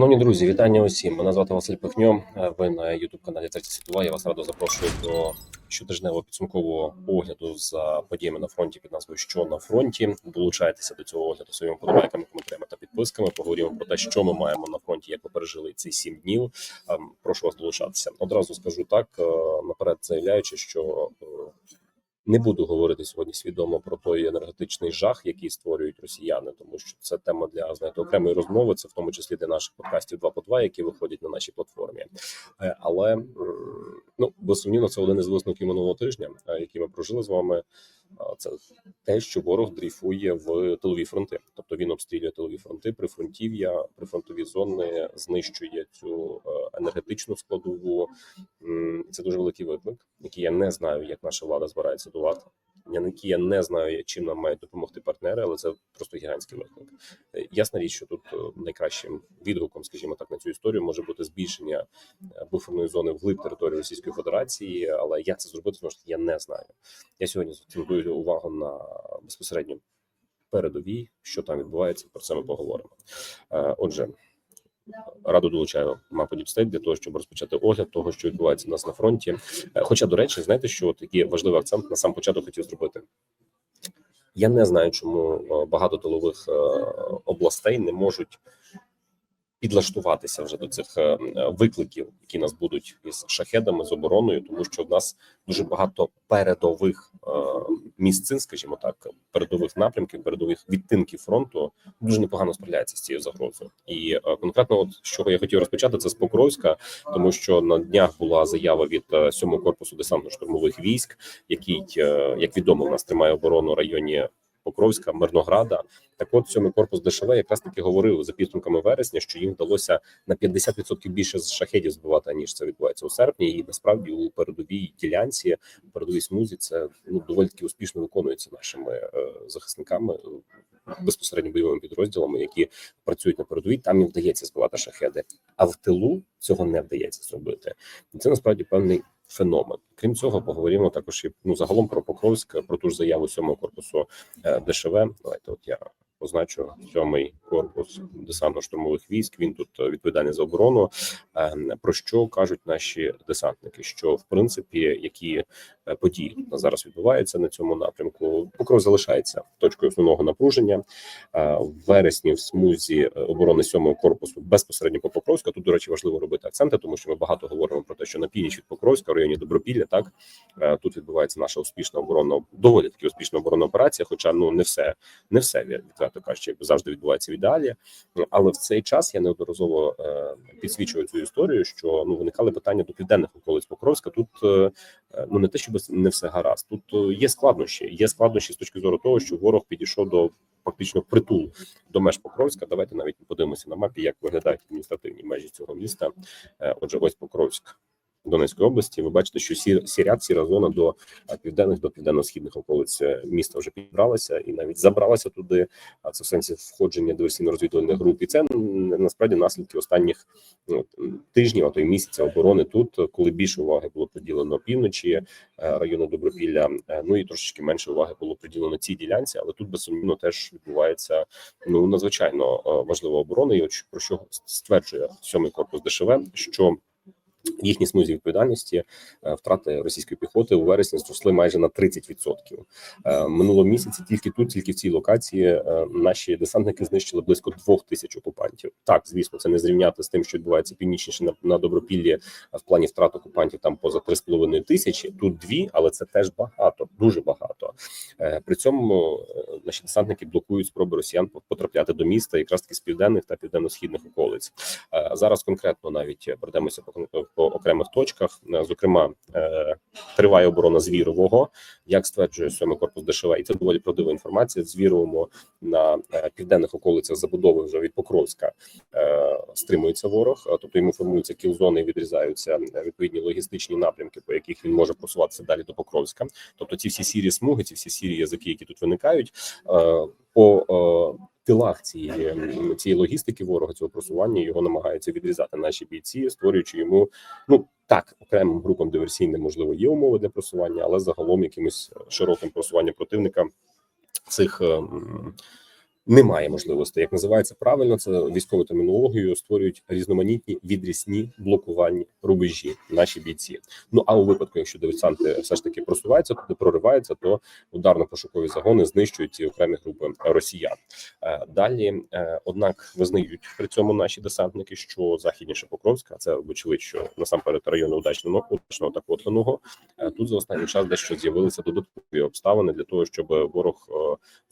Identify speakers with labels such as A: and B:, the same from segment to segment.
A: Шановні друзі, вітання усім. Мене звати Василь Пихньо. Е, Ви на youtube каналі Третя світова. Я вас радо запрошую до щотижневого підсумкового огляду за подіями на фронті під назвою Що на фронті. Долучайтеся до цього огляду своїми подобайками, коментарями та підписками. Поговоримо про те, що ми маємо на фронті, як ми пережили ці сім днів. Ем, Прошу вас долучатися. Одразу скажу так е, наперед, заявляючи, що е, не буду говорити сьогодні свідомо про той енергетичний жах, який створюють росіяни, тому що це тема для знаєте окремої розмови. Це в тому числі для наших подкастів 2 по 2, які виходять на нашій платформі. Е, Але ну безсумнівно, це один із висновків минулого тижня, е, який ми прожили з вами. Це те, що ворог дрейфує в тилові фронти, тобто він обстрілює тилові фронти, прифронтів'я, прифронтові зони, знищує цю е, енергетичну складову. Це дуже великий виклик, який я не знаю, як наша влада збирається долати. Які я не знаю, чим нам мають допомогти партнери, але це просто гігантський виклик. Е, Ясна річ, що тут е, найкращим відгуком, скажімо так, на цю історію може бути збільшення е, буферної зони вглиб території Російської Федерації. Але як це зробити, ж таки, я не знаю. Я сьогодні акцентую увагу на безпосередньо передовій, що там відбувається. Про це ми поговоримо. Отже, радо долучаю мапу Діпстейт для того, щоб розпочати огляд того, що відбувається у нас на фронті. Е, Хоча, до речі, знаєте, що такий важливий акцент на сам початок хотів зробити. Я не знаю, чому е, багато тилових е, областей не можуть підлаштуватися вже до цих е, викликів, які нас будуть із шахедами з обороною, тому що в нас дуже багато передових е, місцин, скажімо так, передових напрямків, передових відтинків фронту дуже непогано справляється з цією загрозою. І е, конкретно, от з чого я хотів розпочати, це з Покровська, тому що на днях була заява від 7-го корпусу десантно-штурмових військ, який, як відомо, в нас тримає оборону в районі. Покровська, Мирнограда. Так от сьомий корпус ДШВ якраз таки говорив за підсумками вересня, що їм вдалося на 50% більше з шахедів збивати, ніж це відбувається у серпні. І насправді у передовій ділянці, у передовій смузі, це ну доволі таки успішно виконується нашими е, захисниками. е, Безпосередньо бойовими підрозділами, які працюють на передовій, там їм вдається збивати шахеди, а в тилу цього не вдається зробити. І це насправді певний феномен. Крім цього, поговоримо також і ну загалом про Покровськ, про ту ж заяву сьомого корпусу е, ДШВ. Давайте, от я позначу сьомий корпус десантно-штурмових військ. Він тут е, відповідальний за оборону. Е, Про що кажуть наші десантники? Що в принципі які е, події зараз відбуваються на цьому напрямку? Покров залишається точкою основного напруження Е, в вересні в смузі е, оборони сьомого корпусу безпосередньо по Покровська. Тут, до речі, важливо робити акценти, тому що ми багато говоримо про те, що на північ від Покровська, в районі Добропілля, так тут відбувається наша успішна оборонна, доволі таки успішна оборонна операція. Хоча ну не все, не все відверто кажучи, завжди відбувається в ідеалі. Але в цей час я неодноразово підсвічую цю історію, що ну виникали питання до південних околиць Покровська. Тут ну не те, щоб не все гаразд. Тут е, є складнощі. Є складнощі з точки зору того, що ворог підійшов до фактично притул до меж Покровська. Давайте навіть подивимося на мапі, як виглядають адміністративні межі цього міста. Е, Отже, ось Покровськ. Донецької області, ви бачите, що сі, сіряд, сіра зона до е, південних до південно-східних околиць е, міста вже підбралася і навіть забралася туди. А це в сенсі входження диверсійно-розвідувальних груп. І це насправді наслідки останніх ну, тижнів, а то й місяця оборони тут, коли більше уваги було приділено півночі е, району Добропілля. Ну і трошечки менше уваги було приділено цій ділянці, але тут безсумнівно теж відбувається ну надзвичайно важлива оборона. І от про що стверджує сьомий корпус ДШВ, що в їхній смузі відповідальності е, втрати російської піхоти у вересні зросли майже на 30%. Е, Минулого місяці тільки тут, тільки в цій локації, е, наші десантники знищили близько двох тисяч окупантів. Так, звісно, це не зрівняти з тим, що відбувається північніше на, на Добропіллі в плані втрат окупантів там поза 3,5 тисячі. Тут дві, але це теж багато, дуже багато. При цьому наші десантники блокують спроби росіян потрапляти до міста якраз таки з південних та південно-східних околиць. Зараз конкретно навіть пройдемося по, по окремих точках. Е, Зокрема, е, триває оборона Звірового, як стверджує сьомий корпус ДШВ, і це доволі правдива інформація. Звіровому на е, південних околицях забудови вже від Покровська стримується ворог, тобто йому формуються кіл-зони і відрізаються відповідні логістичні напрямки, по яких він може просуватися далі до Покровська. Тобто, ці всі сірі смуги, ці всі сірі язики, які тут виникають, по тилах цієї цієї логістики ворога цього просування його намагаються відрізати наші бійці, створюючи йому ну так окремим групам диверсійним можливо є умови для просування, але загалом якимось широким просуванням противника цих. е, м, Немає можливості, як називається правильно, це військовою термінологією створюють різноманітні відрісні блокувальні рубежі наші бійці. Ну а у випадку, якщо диверсанти все ж таки просуваються, туди прориваються, то ударно-пошукові загони знищують ці окремі групи росіян. Е, Далі, е, однак, визнають при цьому наші десантники, що західніше Покровська, це вочевидь, що насамперед райони удачного удачного та Котлиного, е, тут за останній час дещо з'явилися додаткові обставини для того, щоб ворог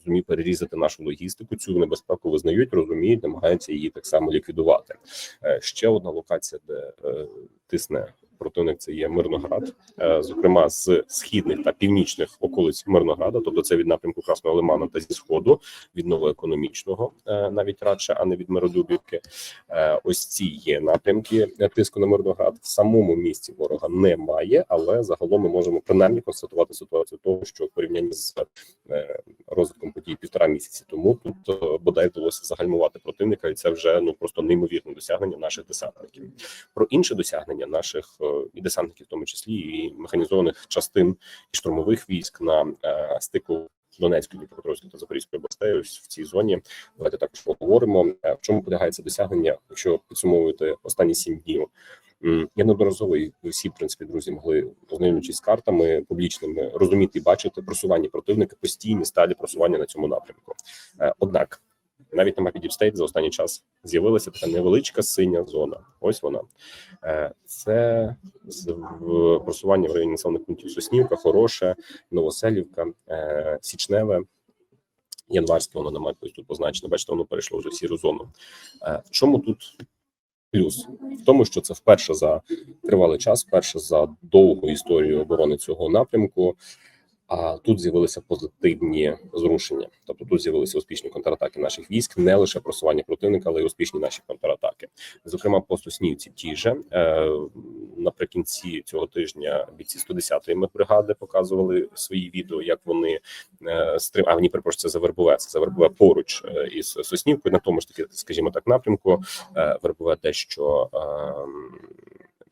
A: зумів перерізати нашу логістику. Цю небезпеку визнають, розуміють, намагаються її так само ліквідувати. Е, Ще одна локація, де е, тисне противник, це є Мирноград, е, зокрема з східних та північних околиць Мирнограда, тобто це від напрямку Красного Лиману та зі сходу від новоекономічного, е, навіть радше, а не від Миродубівки. Е, Ось ці є напрямки тиску на Мирноград. В самому місті ворога немає, але загалом ми можемо принаймні констатувати ситуацію того, що в порівнянні з розвитком подій півтора місяці тому тут бодай вдалося загальмувати противника, і це вже ну просто неймовірне досягнення наших десантників. Про інше досягнення наших і десантників, в тому числі і механізованих частин і штурмових військ на е, стику. Донецької, Дніпропетровської та Запорізької областей ось в цій зоні. Давайте також поговоримо. Е, В чому полягає це досягнення, якщо підсумовувати останні сім днів. Я неодноразово і всі, в принципі, друзі, могли ознайомлюючись з картами публічними, розуміти і бачити просування противника, постійні сталі просування на цьому напрямку. Е, Однак навіть на мапі Діпстейт за останній час з'явилася така невеличка синя зона. Ось вона. Е, Це просування в районі населених пунктів Соснівка, Хороше, Новоселівка, е, Січневе. Январське воно на мапі тут позначено. Бачите, воно перейшло вже в сіру зону. Е, В чому тут плюс? В тому, що це вперше за тривалий час, вперше за довгу історію оборони цього напрямку. А тут з'явилися позитивні зрушення. Тобто тут з'явилися успішні контратаки наших військ, не лише просування противника, але й успішні наші контратаки. Зокрема, по Соснівці ті же е, наприкінці цього тижня бійці 110-ї мехбригади показували свої відео, як вони е, стрим... А ні, перепрошую, це за Вербове, це за Вербове поруч е, із Соснівкою, на тому ж таки, скажімо так, напрямку. Е, Вербове дещо е,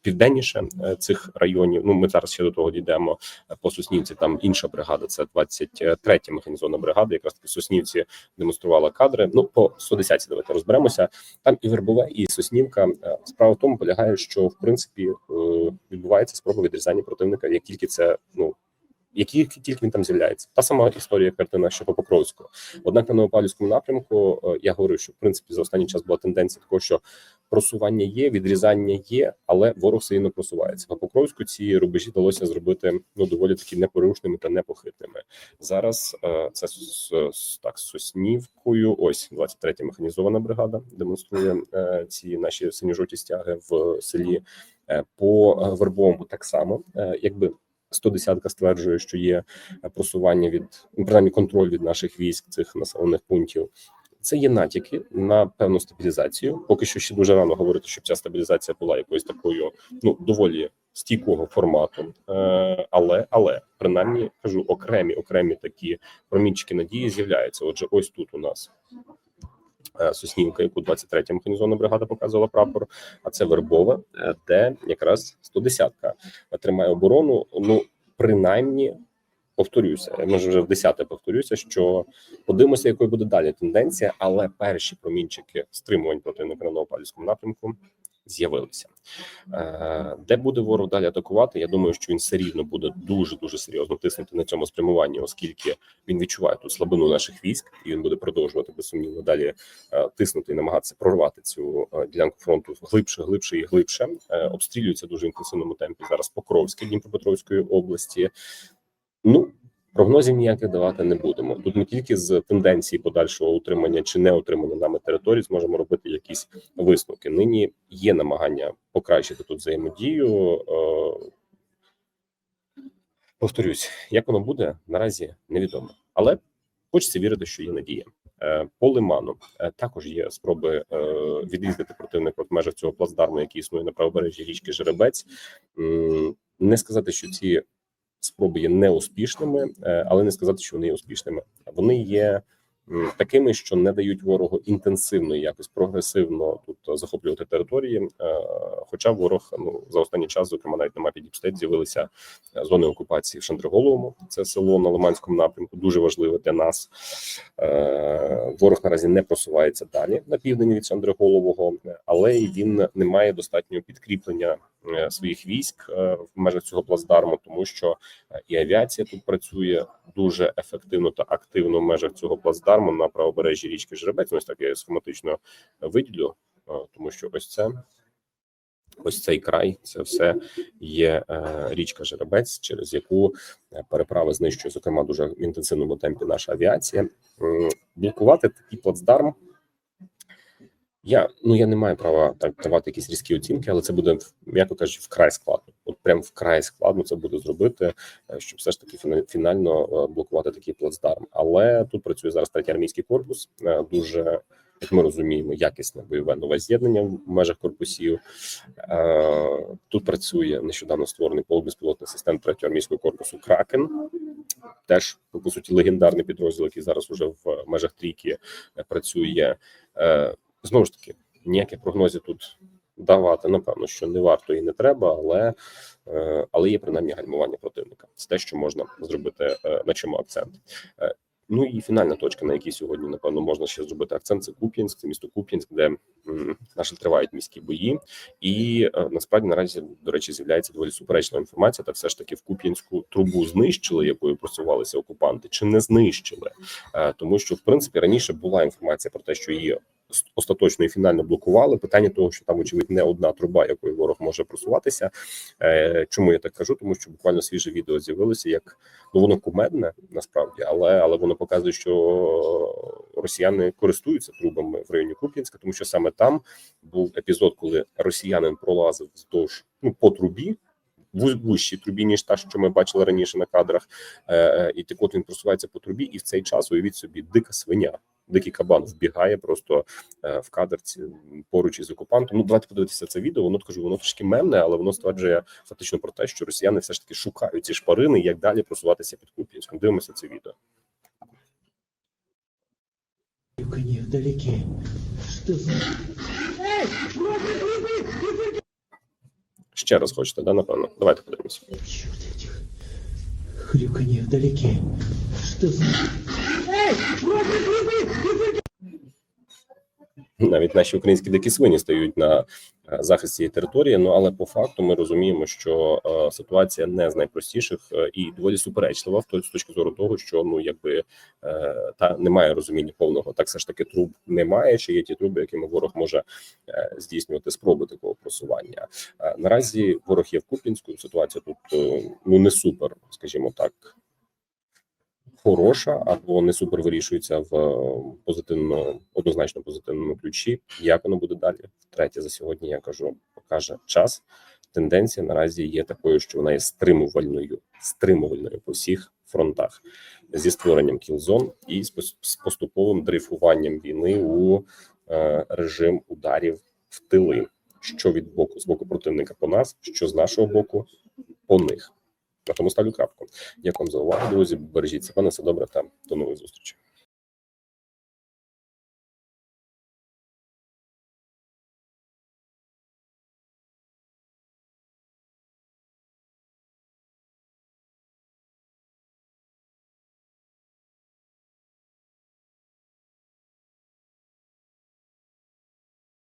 A: південніше е, цих районів. Ну, ми зараз ще до того дійдемо. По Соснівці там інша бригада, це 23-я механізована бригада. Якраз таки Соснівці демонструвала кадри. Ну, по 110 давайте розберемося. Там і Вербове, і Соснівка. Е, Справа в тому полягає, що в принципі е, відбувається спроба відрізання противника, як тільки це ну. Які тільки він там з'являється, та сама історія картина, що по Покровську. Однак на Новопавлівському напрямку е, я говорю, що в принципі за останній час була тенденція такого, що просування є, відрізання є, але ворог все одно просувається. По Покровську ці рубежі вдалося зробити ну доволі таки непорушними та непохитними. Зараз е, це так з Соснівкою. Ось 23-я механізована бригада демонструє е, ці наші синьо-жовті стяги в селі. По Вербовому так само, якби. 110-ка стверджує, що є е, просування від ну, принаймні контроль від наших військ цих населених пунктів. Це є натяки на певну стабілізацію. Поки що ще дуже рано говорити, щоб ця стабілізація була якоюсь такою, ну доволі стійкого формату. Е, але але принаймні кажу, окремі окремі такі промінчики надії з'являються. Отже, ось тут у нас. Е, Соснівка, яку 23-я механізована бригада показувала прапор, а це Вербове, е, де якраз 110-ка тримає оборону. Ну принаймні, повторюся, я може вже в десяте повторюся, що подивимося, якою буде далі тенденція, але перші промінчики стримувань противника на Новопавлівському напрямку з'явилися. Е, Де буде ворог далі атакувати? Я думаю, що він все рівно буде дуже дуже серйозно тиснути на цьому спрямуванні, оскільки він відчуває тут слабину наших військ, і він буде продовжувати безсумнівно далі е, тиснути і намагатися прорвати цю е, ділянку фронту глибше, глибше і глибше. Обстрілюється дуже інтенсивному темпі зараз Покровське Дніпропетровської області. Ну прогнозів ніяких давати не будемо. Тут не тільки з тенденції подальшого утримання чи не утримання нами територій зможемо робити якісь висновки. Нині є намагання покращити тут взаємодію. Е, Повторюсь, як воно буде наразі невідомо, але хочеться вірити, що є надія. Е, По лиману е, також є спроби відрізати противника в межах цього плацдарму, який існує на правобережжі річки Жеребець. Не сказати, що ці спроби є неуспішними, е, але не сказати, що вони є успішними. Вони є такими, що не дають ворогу інтенсивно і якось прогресивно тут захоплювати території. Е, Хоча ворог ну за останній час, зокрема, навіть на мапі Діпстейт з'явилися е, зони окупації в Шандриголовому. Це село на Лиманському напрямку, дуже важливе для нас. Е, Ворог наразі не просувається далі на південь від Шандриголового, але й він не має достатнього підкріплення е, своїх військ е, в межах цього плацдарму, тому що е, і авіація тут працює дуже ефективно та активно в межах цього плацдарму на правобережжі річки Жеребець. Ось так я схематично виділю, е, тому що ось це. Ось цей край, це все є е, річка Жеребець, через яку е, переправи знищує, зокрема, дуже інтенсивному темпі наша авіація. Блокувати такий плацдарм. Я ну я не маю права так давати якісь різкі оцінки, але це буде м'яко кажучи, вкрай складно. От прям вкрай складно це буде зробити, е, щоб все ж таки фінально е, блокувати такий плацдарм. Але тут працює зараз третій армійський корпус, е, дуже як ми розуміємо, якісне бойове нове з'єднання в межах корпусів. Тут працює нещодавно створений полк безпілотних систем третього армійського корпусу Кракен. Теж по суті легендарний підрозділ, який зараз уже в межах трійки працює. Знову ж таки, ніяких прогнозів тут давати, напевно, що не варто і не треба, але, е, але є принаймні гальмування противника. Це те, що можна зробити е, на чому акцент. Е, Ну і фінальна точка, на якій сьогодні напевно можна ще зробити акцент. Це Куп'янськ, це місто Куп'янськ, де наші тривають міські бої, і насправді наразі до речі з'являється доволі суперечна інформація. Та все ж таки в Куп'янську трубу знищили, якою просувалися окупанти, чи не знищили, тому що в принципі раніше була інформація про те, що її остаточно і фінально блокували. Питання того, що там очевидь не одна труба, якою ворог може просуватися. Е, Чому я так кажу? Тому що буквально свіже відео з'явилося, як ну воно кумедне насправді, але але воно показує, що росіяни користуються трубами в районі Куп'янська, тому що саме там був епізод, коли росіянин пролазив вздовж ну по трубі. вуз- трубі, ніж та, що ми бачили раніше на кадрах, Е, е, і так от він просувається по трубі, і в цей час уявіть собі дика свиня, дикий кабан вбігає просто е, в кадр ці- поруч із окупантом. Ну давайте подивитися це відео. Воно кажу, воно трошки мемне, але воно стверджує фактично про те, що росіяни все ж таки шукають ці шпарини, як далі просуватися під Куп'янськом. Дивимося це відео.
B: Вдалеке. За...
A: Ще раз хочете, да, напевно? Давайте подивимося.
B: Черт этих. Хрюканье вдалеке. Что за...
A: навіть наші українські дикі свині стають на е, захист цієї території. Ну але по факту ми розуміємо, що е, ситуація не з найпростіших е, і доволі суперечлива з точки зору того, що ну якби та немає розуміння повного. Так все ж таки труб немає. Чи є ті труби, якими ворог може здійснювати спроби такого просування? Наразі ворог є в Куп'янську. Ситуація тут ну не супер, скажімо так хороша або не супер вирішується в е, позитивно, однозначно позитивному ключі. Як воно буде далі? Втретє за сьогодні я кажу, покаже час. Тенденція наразі є такою, що вона є стримувальною, стримувальною по всіх фронтах зі створенням кілзон і з поступовим дрейфуванням війни у е, режим ударів в тили, що від боку з боку противника по нас, що з нашого боку по них. На тому ставлю крапку. Дякую вам за увагу, друзі. Бережіть себе на все добре та до нових зустрічей.